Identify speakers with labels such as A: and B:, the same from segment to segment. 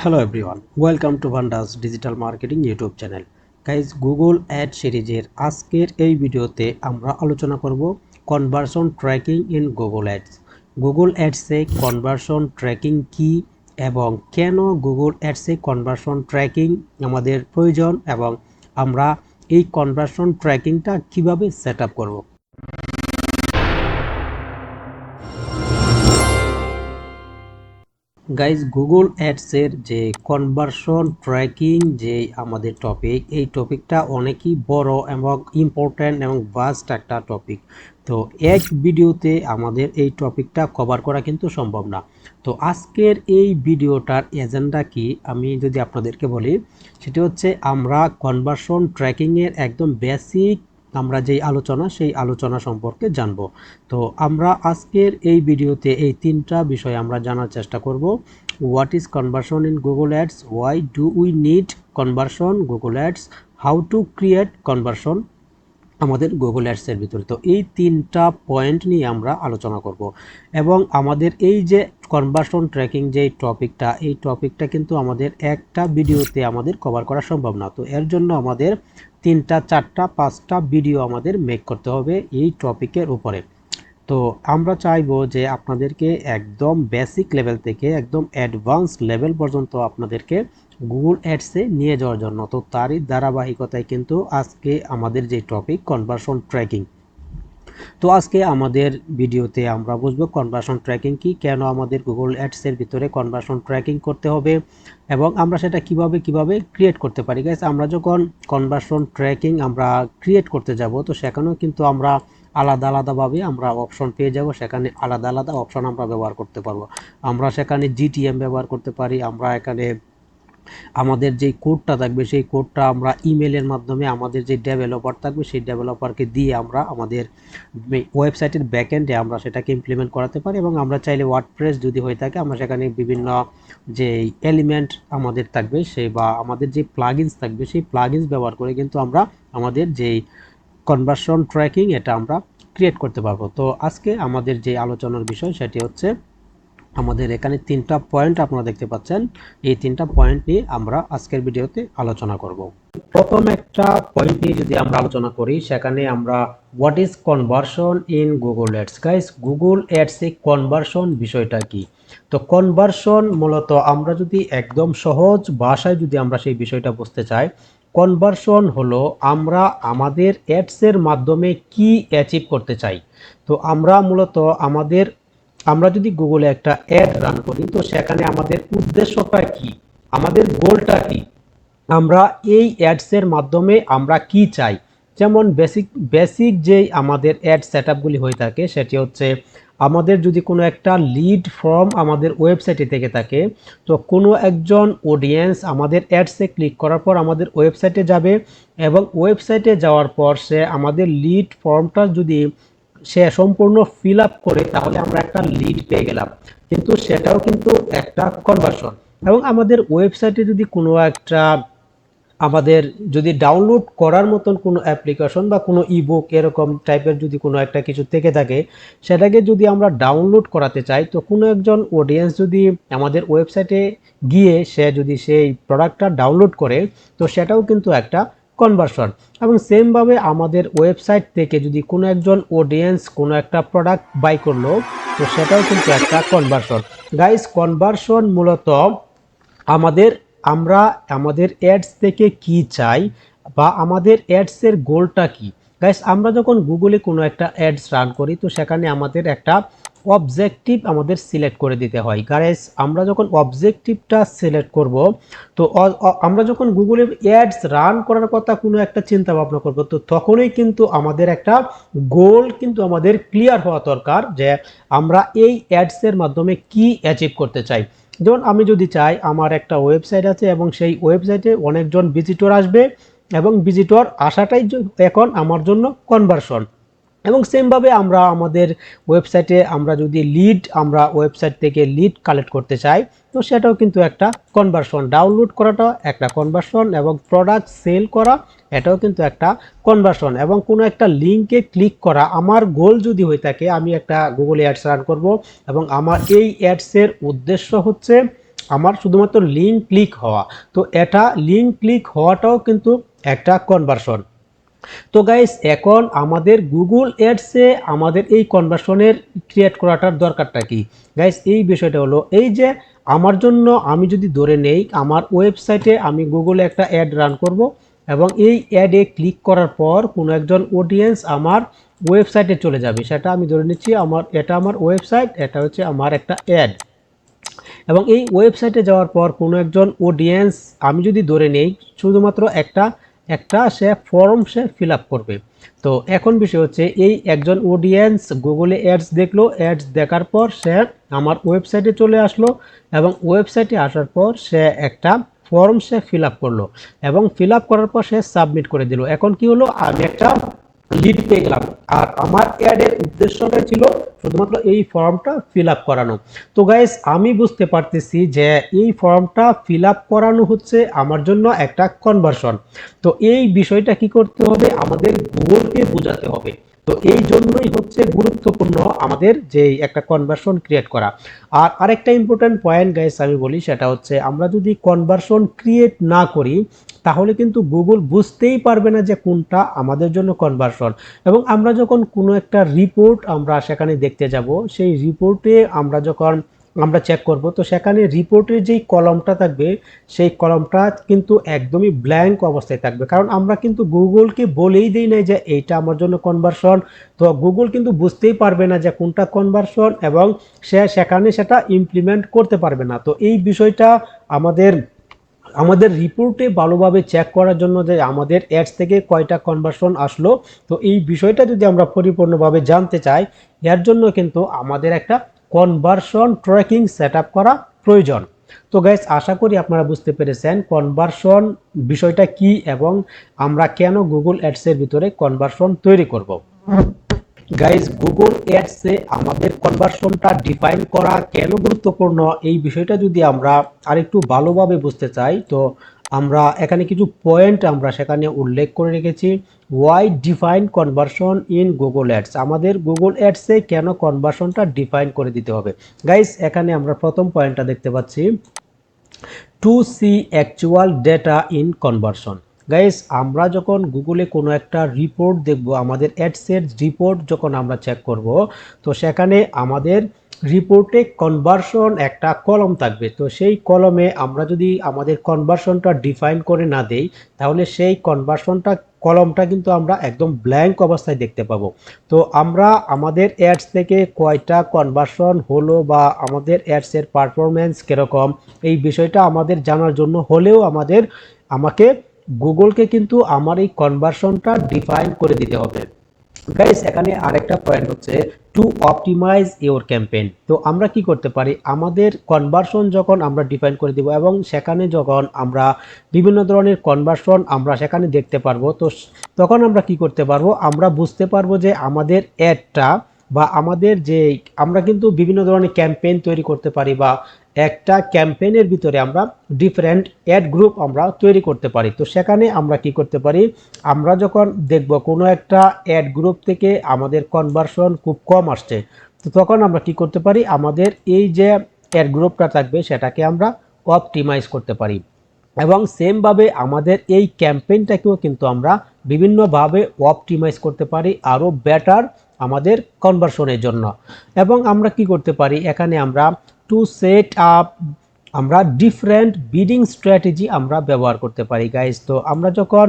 A: Hello everyone welcome to Bhandas digital marketing YouTube channel guys Google ad সিরিজের আজকের এই ভিডিওতে আমরা আলোচনা করব conversion tracking in Google ads Google অ্যাডসে conversion tracking কি এবং কেন গুগল অ্যাডসে কনভার্সন ট্র্যাকিং আমাদের প্রয়োজন এবং আমরা এই কনভার্সন ট্র্যাকিংটা কীভাবে সেট আপ করব? গাইজ গুগল অ্যাডসের যে কনভার্সন ট্র্যাকিং যে আমাদের টপিক এই টপিকটা অনেকই বড় এবং ইম্পর্ট্যান্ট এবং ভাস্ট একটা টপিক তো এক ভিডিওতে আমাদের এই টপিকটা কভার করা কিন্তু সম্ভব না। তো আজকের এই ভিডিওটার এজেন্ডা কি? আমি যদি আপনাদেরকে বলি, সেটি হচ্ছে আমরা কনভার্সন ট্র্যাকিংয়ের একদম বেসিক আমরা যেই আলোচনা, সেই আলোচনা সম্পর্কে জানব। তো আমরা আজকের এই ভিডিওতে এই তিনটা বিষয় আমরা জানার চেষ্টা করব। What is conversion in Google ads why do we need conversion Google ads how to create conversion আমাদের গুগল অ্যাডসের ভিতরে। তো এই তিনটা পয়েন্ট নিয়ে আমরা আলোচনা করব। এবং আমাদের এই যে কনভার্সন ট্র্যাকিং যে টপিকটা, এই টপিকটা কিন্তু আমাদের একটা ভিডিওতে আমাদের কভার করা সম্ভব না। তো এর জন্য আমাদের তিনটা, চারটা, পাঁচটা ভিডিও আমাদের মেক করতে হবে এই টপিকের উপরে। তো আমরা চাইব যে আপনাদেরকে একদম বেসিক লেভেল থেকে একদম অ্যাডভান্স লেভেল পর্যন্ত আপনাদেরকে গুগল অ্যাডসে নিয়ে যাওয়ার জন্য। তো তারই ধারাবাহিকতায় কিন্তু আজকে আমাদের যে টপিক কনভার্সন ট্র্যাকিং তো আজকে আমাদের ভিডিওতে আমরা বুঝব কনভার্সন ট্র্যাকিং কি, কেন আমাদের গুগল অ্যাডসের ভিতরে কনভার্সন ট্র্যাকিং করতে হবে এবং আমরা সেটা কীভাবে কীভাবে ক্রিয়েট করতে পারি। গাইস আমরা যখন কনভার্সন ট্র্যাকিং আমরা ক্রিয়েট করতে যাব, তো সেখানেও কিন্তু আমরা আলাদা, আলাদাভাবে আমরা অপশন পেয়ে যাব। সেখানে আলাদা আলাদা অপশন আমরা ব্যবহার করতে পারব। আমরা সেখানে জিটিএম ব্যবহার করতে পারি, আমরা এখানে আমাদের যেই কোডটা থাকবে, সেই কোডটা আমরা ইমেলের মাধ্যমে আমাদের যে ডেভেলপার থাকবে, সেই ডেভেলপারকে দিয়ে আমরা আমাদের ওয়েবসাইটের ব্যাকএন্ডে আমরা সেটাকে ইমপ্লিমেন্ট করাতে পারি এবং আমরা চাইলে ওয়ার্ডপ্রেস যদি হয়ে থাকে, আমরা সেখানে বিভিন্ন যে এলিমেন্ট আমাদের থাকবে সেই বা আমাদের যে প্লাগিনস থাকবে, সেই প্লাগিনস ব্যবহার করে কিন্তু আমরা আমাদের যেই কনভার্সন ট্র্যাকিং এটা আমরা ক্রিয়েট করতে পারব। তো আজকে আমাদের যে আলোচনার বিষয়, সেটি হচ্ছে আমাদের এখানে তিনটা পয়েন্ট আপনারা দেখতে পাচ্ছেন। এই তিনটা পয়েন্ট নিয়ে আমরা আজকের ভিডিওতে আলোচনা করব। প্রথম একটা পয়েন্ট নিয়ে যদি আমরা আলোচনা করি, সেখানে আমরা what is conversion in Google ads guys Google অ্যাডসে conversion বিষয়টা কি? তো কনভার্সন মূলত আমরা যদি একদম সহজ ভাষায় যদি আমরা সেই বিষয়টা বুঝতে চাই কনভার্সন হলো আমরা আমাদের অ্যাডসের মাধ্যমে কি অ্যাচিভ করতে চাই। তো আমরা মূলত আমাদের আমরা যদি গুগলে একটা অ্যাড রান করি, তো সেখানে আমাদের উদ্দেশ্যটা কি? আমাদের গোলটা কি? আমরা এই অ্যাডসের মাধ্যমে আমরা কি চাই? যেমন বেসিক বেসিক যেই আমাদের অ্যাড সেট হয়ে থাকে, সেটি হচ্ছে আমাদের যদি কোনো একটা লিড ফর্ম আমাদের ওয়েবসাইটে থেকে থাকে, তো কোনো একজন অডিয়েন্স আমাদের অ্যাডসে ক্লিক করার পর আমাদের ওয়েবসাইটে যাবে এবং ওয়েবসাইটে যাওয়ার পর সে আমাদের লিড ফর্মটা যদি সে সম্পূর্ণ ফিল আপ করে তাহলে আমরা একটা লিড পেয়ে গেলাম। কিন্তু সেটাও কিন্তু একটা কনভার্সন এবং আমাদের ওয়েবসাইটে যদি কোনো একটা আমাদের যদি ডাউনলোড করার মতন কোনো অ্যাপ্লিকেশন বা কোনো ইবুক এরকম টাইপের যদি কোনো একটা কিছু থেকে থাকে, সেটাকে যদি আমরা ডাউনলোড করাতে চাই, তো কোনো একজন অডিয়েন্স যদি আমাদের ওয়েবসাইটে গিয়ে সে যদি সেই প্রোডাক্টটা ডাউনলোড করে, তো সেটাও কিন্তু একটা কনভার্সন এবং সেমভাবে আমাদের ওয়েবসাইট থেকে যদি কোনো একজন অডিয়েন্স কোনো একটা প্রোডাক্ট বাই করল, তো সেটাও কিন্তু একটা কনভার্সন গাইস কনভার্সন মূলত আমাদের, আমরা আমাদের অ্যাডস থেকে কি চাই বা আমাদের অ্যাডসের গোলটা কি? গাইস আমরা যখন গুগলে কোনো একটা অ্যাডস রান করি, তো সেখানে আমাদের একটা অবজেক্টিভ আমাদের সিলেক্ট করে দিতে হয়। গাইস আমরা যখন অবজেক্টিভটা সিলেক্ট করব, তো আমরা যখন গুগলে অ্যাডস রান করার কথা কোনো একটা চিন্তা ভাবনা করব, তো তখনই কিন্তু আমাদের একটা গোল কিন্তু আমাদের ক্লিয়ার হওয়া দরকার যে আমরা এই অ্যাডসের মাধ্যমে কি অ্যাচিভ করতে চাই। যেমন আমি যদি চাই, আমার একটা ওয়েবসাইট আছে এবং সেই ওয়েবসাইটে অনেকজন ভিজিটর আসবে এবং ভিজিটর আসাটাই এখন আমার জন্য কনভার্সন এবং সেমভাবে আমরা আমাদের ওয়েবসাইটে আমরা যদি লিড আমরা ওয়েবসাইট থেকে লিড কালেক্ট করতে চাই, তো সেটাও কিন্তু একটা কনভার্সন ডাউনলোড করাটা একটা কনভার্সন এবং প্রোডাক্ট সেল করা, এটাও কিন্তু একটা কনভার্সন এবং কোনো একটা লিঙ্কে ক্লিক করা। আমার গোল যদি হয়ে থাকে, আমি একটা গুগল অ্যাডস রান করব এবং আমার এই অ্যাডসের উদ্দেশ্য হচ্ছে আমার শুধুমাত্র লিঙ্ক ক্লিক হওয়া। তো এটা লিঙ্ক ক্লিক হওয়াটাও কিন্তু একটা কনভার্সন তো গাইস এখন আমাদের গুগল অ্যাডসে আমাদের এই কনভার্সনের ক্রিয়েট করাটার দরকারটা কি? গাইস এই বিষয়টা হলো, এই যে আমার জন্য আমি যদি ধরে নেই, আমার ওয়েবসাইটে আমি গুগলে একটা অ্যাড রান করব এবং এই অ্যাডে ক্লিক করার পর কোনো একজন অডিয়েন্স আমার ওয়েবসাইটে চলে যাবে। সেটা আমি ধরে নিচ্ছি আমার, এটা আমার ওয়েবসাইট এটা হচ্ছে আমার একটা অ্যাড এবং এই ওয়েবসাইটে যাওয়ার পর কোনো একজন অডিয়েন্স আমি যদি ধরে নেই, শুধুমাত্র একটা একটা সে ফর্ম সে ফিল করবে। তো এখন বিষয় হচ্ছে, এই একজন অডিয়েন্স গুগলে অ্যাডস দেখল অ্যাডস দেখার পর সে আমার ওয়েবসাইটে চলে আসলো এবং ওয়েবসাইটে আসার পর সে একটা ফর্ম সে ফিল করল এবং ফিল করার পর সে সাবমিট করে দিল। এখন কি হলো? আমি একটা লিড পেয়ে গেলাম। আর আমার অ্যাডের উদ্দেশ্যটা ছিল শুধুমাত্র এই ফর্মটা ফিল আপ করানো। তো গাইস আমি বুঝতে পারতেছি যে এই ফর্মটা ফিল আপ করানো হচ্ছে আমার জন্য একটা কনভার্সন তো এই বিষয়টা কি করতে হবে? আমাদের গুগলকে বোঝাতে হবে। তো এই জন্যই হচ্ছে গুরুত্বপূর্ণ আমাদের যে একটা কনভার্সন ক্রিয়েট করা। আর আরেকটা ইম্পর্ট্যান্ট পয়েন্ট গাইস আমি বলি সেটা হচ্ছে আমরা যদি কনভার্সন ক্রিয়েট না করি তাহলে কিন্তু গুগল বুঝতেই পারবে না যে কোনটা আমাদের জন্য কনভার্সন এবং আমরা যখন কোনো একটা রিপোর্ট আমরা সেখানে দেখতে যাব, সেই রিপোর্টে আমরা যখন আমরা চেক করব, তো সেখানে রিপোর্টের যেই কলমটা থাকবে, সেই কলমটা কিন্তু একদমই ব্ল্যাঙ্ক অবস্থায় থাকবে। কারণ আমরা কিন্তু গুগলকে বলেই দিই নাই যে এইটা আমার জন্য কনভার্সন তো গুগল কিন্তু বুঝতেই পারবে না যে কোনটা কনভার্সন এবং সে সেখানে সেটা ইমপ্লিমেন্ট করতে পারবে না। তো এই বিষয়টা আমাদের আমাদের রিপোর্টে ভালোভাবে চেক করার জন্য যে আমাদের অ্যাডস থেকে কয়টা কনভার্সন আসলো, তো এই বিষয়টা যদি আমরা পরিপূর্ণভাবে জানতে চাই, এর জন্য কিন্তু আমাদের একটা কনভার্সন ট্র্যাকিং সেট করা প্রয়োজন। তো গাইস আশা করি আপনারা বুঝতে পেরেছেন কনভার্সন বিষয়টা কি এবং আমরা কেন গুগল অ্যাডসের ভিতরে কনভার্সন তৈরি করব। গাইজ গুগল অ্যাডসে আমাদের কনভার্সনটা ডিফাইন করা কেন গুরুত্বপূর্ণ? এই বিষয়টা যদি আমরা আরেকটু ভালোভাবে বুঝতে চাই, তো আমরা এখানে কিছু পয়েন্ট আমরা সেখানে উল্লেখ করে রেখেছি। Why define conversion in Google ads আমাদের গুগল অ্যাডসে কেন কনভার্সনটা ডিফাইন করে দিতে হবে? গাইস এখানে আমরা প্রথম পয়েন্টটা দেখতে পাচ্ছি। To see actual data in conversion guys আমরা যখন গুগলে কোনো একটা রিপোর্ট দেখব, আমাদের অ্যাডসের রিপোর্ট যখন আমরা চেক করব, তো সেখানে আমাদের রিপোর্টে কনভার্সন একটা কলম থাকবে। তো সেই কলমে আমরা যদি আমাদের কনভার্সনটা ডিফাইন করে না দেই, তাহলে সেই কনভার্সনটা কলমটা কিন্তু আমরা একদম ব্ল্যাঙ্ক অবস্থায় দেখতে পাবো। তো আমরা আমাদের অ্যাডস থেকে কয়টা কনভার্সন হলো বা আমাদের অ্যাডসের পারফরমেন্স কীরকম, এই বিষয়টা আমাদের জানার জন্য হলেও আমাদের, আমাকে গুগলকে কিন্তু আমার এই কনভার্সনটা ডিফাইন করে দিতে হবে। গাইস এখানে আরেকটা পয়েন্ট হচ্ছে টু অপটিমাইজ ইওর ক্যাম্পেইন তো আমরা কি করতে পারি? আমাদের কনভার্সন যখন আমরা ডিফাইন করে দিব এবং সেখানে যখন আমরা বিভিন্ন ধরনের কনভার্সন আমরা সেখানে দেখতে পারব, তো তখন আমরা কি করতে পারব? আমরা বুঝতে পারব যে আমাদের অ্যাডটা বা আমাদের যে আমরা কিন্তু বিভিন্ন ধরনের ক্যাম্পেইন তৈরি করতে পারি বা একটা ক্যাম্পেইনের ভিতরে আমরা ডিফারেন্ট অ্যাড গ্রুপ আমরা তৈরি করতে পারি। তো সেখানে আমরা কি করতে পারি? আমরা যখন দেখব কোনো একটা অ্যাড গ্রুপ থেকে আমাদের কনভার্সন খুব কম আসছে, তো তখন আমরা কি করতে পারি? আমাদের এই যে অ্যাড গ্রুপটা থাকবে, সেটাকে আমরা অপটিমাইজ করতে পারি। এবং সেমভাবে আমাদের এই ক্যাম্পেইনটাকেও কিন্তু আমরা বিভিন্নভাবে অপটিমাইজ করতে পারি আরও বেটার আমাদের কনভার্সনের জন্য। এবং আমরা কি করতে পারি? এখানে আমরা টু সেট আপ আমরা ডিফারেন্ট বিডিং স্ট্র্যাটেজি আমরা ব্যবহার করতে পারি গাইজ তো আমরা যখন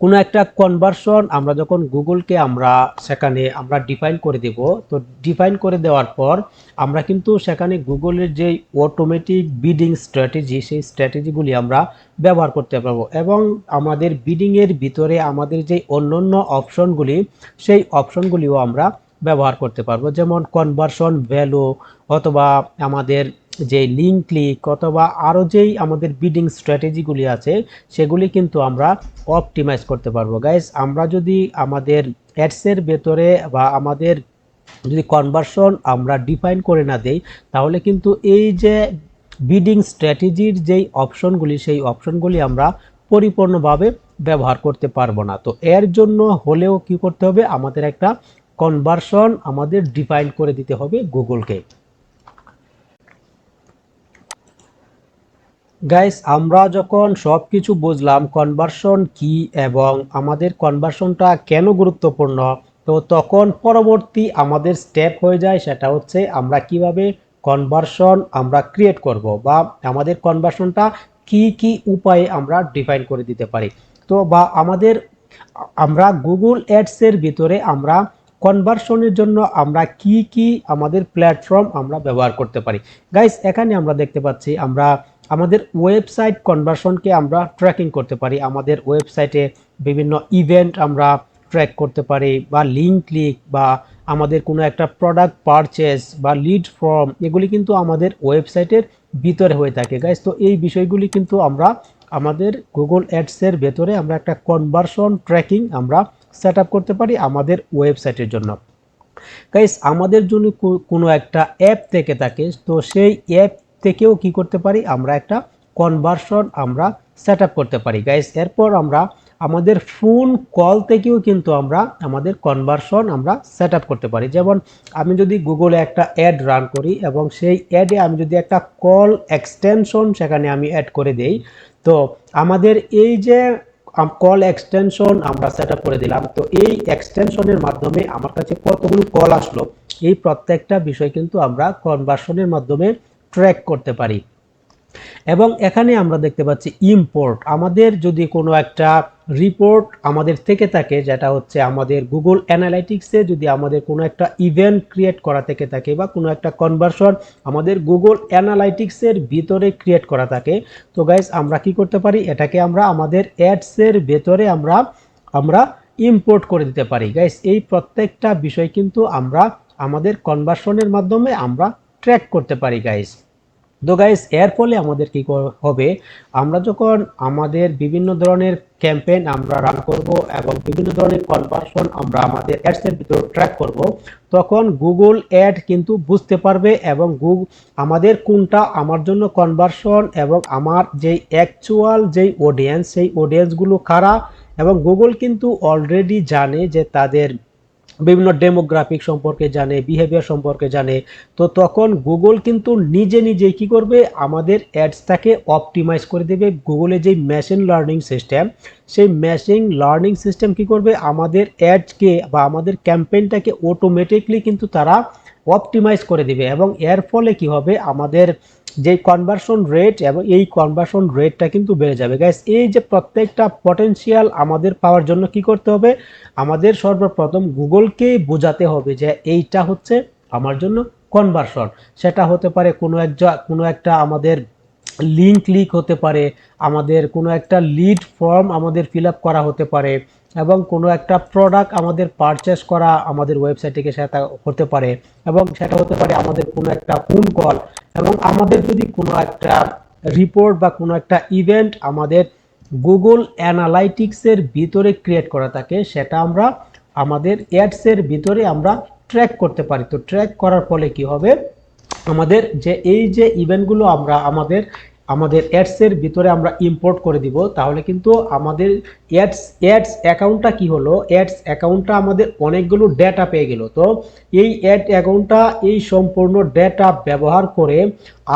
A: কোনো একটা কনভার্সন আমরা যখন গুগলকে আমরা সেখানে আমরা ডিফাইন করে দেব, তো ডিফাইন করে দেওয়ার পর আমরা কিন্তু সেখানে গুগলের যে অটোমেটিক বিডিং স্ট্র্যাটেজি সেই স্ট্র্যাটেজিগুলি আমরা ব্যবহার করতে পারব। এবং আমাদের বিডিংয়ের ভিতরে আমাদের যে অন্য অন্য অপশনগুলি সেই অপশনগুলিও আমরা ব্যবহার করতে পারব। যেমন কনভার্সন ভ্যালু অথবা আমাদের যে লিঙ্ক ক্লিক অথবা আরও যেই আমাদের বিডিং স্ট্র্যাটেজিগুলি আছে, সেগুলি কিন্তু আমরা অপটিমাইজ করতে পারব। গাইস আমরা যদি আমাদের অ্যাডসের ভেতরে বা আমাদের যদি কনভার্সন আমরা ডিফাইন করে না দেই, তাহলে কিন্তু এই যে বিডিং স্ট্র্যাটেজির যেই অপশনগুলি সেই অপশনগুলি আমরা পরিপূর্ণভাবে ব্যবহার করতে পারব না। তো এর জন্য হলেও কি করতে হবে? আমাদের একটা কনভার্সন আমাদের ডিফাইন করে দিতে হবে গুগলকে। গাইস আমরা যখন সব কিছু বুঝলাম কনভার্সন কি এবং আমাদের কনভার্সনটা কেন গুরুত্বপূর্ণ, তো তখন পরবর্তী আমাদের স্টেপ হয়ে যায়, সেটা হচ্ছে আমরা কীভাবে কনভার্সন আমরা ক্রিয়েট করব বা আমাদের কনভার্সনটা কি কি উপায়ে আমরা ডিফাইন করে দিতে পারি। তো বা আমাদের, আমরা গুগল অ্যাডসের ভিতরে আমরা কনভার্সনের জন্য আমরা কি কি আমাদের প্ল্যাটফর্ম আমরা ব্যবহার করতে পারি। গাইস এখানে আমরা দেখতে পাচ্ছি আমরা আমাদের ওয়েবসাইট কনভার্সনকে আমরা ট্র্যাকিং করতে পারি। আমাদের ওয়েবসাইটে বিভিন্ন ইভেন্ট আমরা ট্র্যাক করতে পারি বা লিঙ্ক ক্লিক বা আমাদের কোনো একটা প্রোডাক্ট পারচেস বা লিড ফর্ম এগুলি কিন্তু আমাদের ওয়েবসাইটের ভিতরে হয়ে থাকে। গাইস তো এই বিষয়গুলি কিন্তু আমরা আমাদের গুগল অ্যাডসের ভেতরে আমরা একটা কনভার্সন ট্র্যাকিং আমরা সেট করতে পারি আমাদের ওয়েবসাইটের জন্য। গাইস আমাদের জন্য কোনো একটা অ্যাপ থেকে থাকে, তো সেই অ্যাপ থেকেও কি করতে পারি? আমরা একটা কনভার্সন আমরা সেট করতে পারি। গাইস এরপর আমরা আমাদের ফোন কল থেকেও কিন্তু আমরা আমাদের কনভার্সন আমরা সেট করতে পারি। যেমন আমি যদি গুগলে একটা অ্যাড রান করি এবং সেই অ্যাডে আমি যদি একটা কল এক্সটেনশন সেখানে আমি অ্যাড করে দেই, তো আমাদের এই যে কল এক্সটেনশন আমরা সেট করে দিলাম। তো এই এক্সটেনশনের মাধ্যমে আমার কাছে কতগুলো কল আসলো, এই প্রত্যেকটা বিষয় কিন্তু আমরা কনভার্সনের মাধ্যমে ট্র্যাক করতে পারি। এবং এখানে আমরা দেখতে পাচ্ছি ইম্পোর্ট আমাদের যদি কোনো একটা রিপোর্ট আমাদের থেকে থাকে, যেটা হচ্ছে আমাদের গুগল অ্যানালাইটিক্সে যদি আমাদের কোনো একটা ইভেন্ট ক্রিয়েট করা থেকে থাকে বা কোনো একটা কনভার্সন আমাদের গুগল অ্যানালাইটিক্সের ভিতরে ক্রিয়েট করা থাকে, তো গাইজ আমরা কি করতে পারি? এটাকে আমরা আমাদের অ্যাডসের ভেতরে আমরা আমরা ইম্পোর্ট করে দিতে পারি। গাইজ এই প্রত্যেকটা বিষয় কিন্তু আমরা আমাদের কনভার্সনের মাধ্যমে আমরা ট্র্যাক করতে পারি গাইজ তো গাইস এর ফলে আমাদের কি হবে? আমরা যখন আমাদের বিভিন্ন ধরনের ক্যাম্পেইন আমরা রান করব এবং বিভিন্ন ধরনের কনভার্সন আমরা আমাদের অ্যাডসের ভিতর ট্র্যাক করব, তখন গুগল অ্যাড কিন্তু বুঝতে পারবে এবং গুগল আমাদের কোনটা আমার জন্য কনভার্সন এবং আমার যেই অ্যাকচুয়াল যেই অডিয়েন্স সেই অডিয়েন্সগুলো কারা? এবং গুগল কিন্তু অলরেডি জানে যে তাদের বিভিন্ন ডেমোগ্রাফিক সম্পর্কে জানে বিহেভিয়ার সম্পর্কে জানে। তো তখন গুগল কিন্তু নিজে নিজে কি করবে? আমাদের অ্যাডসটাকে অপটিমাইজ করে দেবে। গুগলে যে মেশিন লার্নিং সিস্টেম সেই মেশিন লার্নিং সিস্টেম কি করবে? আমাদের অ্যাডকে বা আমাদের ক্যাম্পেইনটাকে অটোমেটিকলি কিন্তু তারা অপটিমাইজ করে দিবে। এবং এর ফলে কি হবে? আমাদের যে কনভার্সন রেট এবং এই কনভার্সন রেটটা কিন্তু বেড়ে যাবে। গ্যাস এই যে প্রত্যেকটা পটেনশিয়াল আমাদের পাওয়ার জন্য কি করতে হবে? আমাদের সর্বপ্রথম গুগলকে বোঝাতে হবে যে এইটা হচ্ছে আমার জন্য কনভার্সন সেটা হতে পারে কোনো এক কোনো একটা আমাদের লিঙ্ক লিক হতে পারে, আমাদের কোনো একটা লিড ফর্ম আমাদের ফিল করা হতে পারে। এবং কোনো একটা প্রোডাক্ট আমাদের পারচেস করা আমাদের ওয়েবসাইট থেকে সেটা হতে পারে এবং সেটা হতে পারে আমাদের কোনো একটা ফোন কল এবং আমাদের যদি কোনো একটা রিপোর্ট বা কোনো একটা ইভেন্ট আমাদের গুগল অ্যানালাইটিক্সের ভিতরে ক্রিয়েট করা থাকে, সেটা আমরা আমাদের অ্যাডসের ভিতরে আমরা ট্র্যাক করতে পারি। তো ট্র্যাক করার ফলে কি হবে? আমাদের যে, এই যে ইভেন্টগুলো আমরা আমাদের আমাদের অ্যাডসের ভিতরে আমরা ইম্পোর্ট করে দিব, তাহলে কিন্তু আমাদের অ্যাডস অ্যাডস অ্যাকাউন্টটা কি হলো? অ্যাডস অ্যাকাউন্টটা আমাদের অনেকগুলো ডেটা পেয়ে গেল। তো এই অ্যাড অ্যাকাউন্টটা এই সম্পূর্ণ ডেটা ব্যবহার করে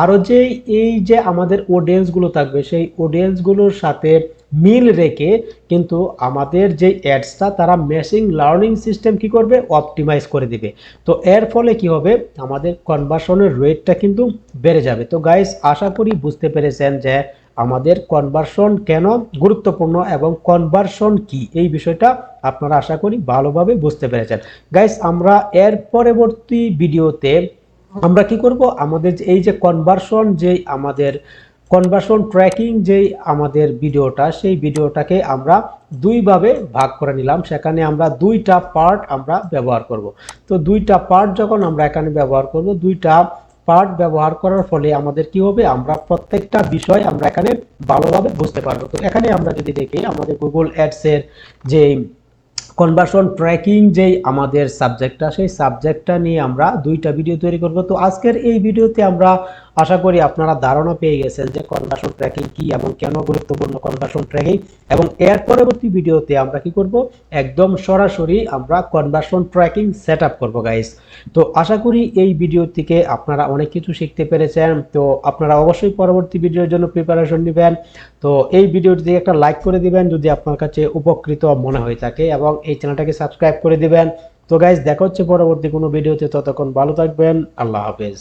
A: আরও যে এই যে আমাদের অডিয়েন্সগুলো থাকবে, সেই অডিয়েন্সগুলোর সাথে মিল রেখে কিন্তু আমাদের যে অ্যাডসটা, তারা মেশিন লার্নিং সিস্টেম কি করবে? অপটিমাইজ করে দিবে। তো এর ফলে কি হবে? আমাদের কনভার্সনের রেটটা কিন্তু বেড়ে যাবে। তো গাইস আশা করি বুঝতে পেরেছেন যে আমাদের কনভার্সন কেন গুরুত্বপূর্ণ এবং কনভার্সন কি? এই বিষয়টা আপনারা আশা করি ভালোভাবে বুঝতে পেরেছেন। গাইস আমরা এর পরবর্তী ভিডিওতে আমরা কি করব? আমাদের এই যে কনভার্সন যে আমাদের কনভার্সন ট্র্যাকিং যেই আমাদের ভিডিওটা, সেই ভিডিওটাকে আমরা দুইভাবে ভাগ করে নিলাম। সেখানে আমরা দুইটা পার্ট আমরা ব্যবহার করব। তো দুইটা পার্ট যখন আমরা এখানে ব্যবহার করব, দুইটা পার্ট ব্যবহার করার ফলে আমাদের কি হবে? আমরা প্রত্যেকটা বিষয় আমরা এখানে ভালোভাবে বুঝতে পারব। তো এখানে আমরা যদি দেখি, আমাদের গুগল অ্যাডসের যে কনভার্সন ট্র্যাকিং যেই আমাদের সাবজেক্টটা সেই সাবজেক্টটা নিয়ে আমরা দুইটা ভিডিও তৈরি করব। তো আজকের এই ভিডিওতে আমরা আশা করি আপনারা ধারণা পেয়ে গেছেন যে কনভার্সন ট্র্যাকিং কি এবং কেন গুরুত্বপূর্ণ কনভার্সন ট্র্যাকিং এবং এর পরবর্তী ভিডিওতে আমরা কি করব? একদম সরাসরি আমরা কনভার্সন ট্র্যাকিং সেট আপ করব গাইস তো আশা করি এই ভিডিও থেকে আপনারা অনেক কিছু শিখতে পেরেছেন। তো আপনারা অবশ্যই পরবর্তী ভিডিওর জন্য প্রিপারেশন নেবেন। তো এই ভিডিওটি একটা লাইক করে দিবেন যদি আপনার কাছে উপকৃত মনে হয়ে থাকে এবং এই চ্যানেলটাকে সাবস্ক্রাইব করে দিবেন। তো গাইজ দেখা হচ্ছে পরবর্তী কোনো ভিডিওতে ততক্ষণ ভালো থাকবেন। আল্লাহ হাফেজ।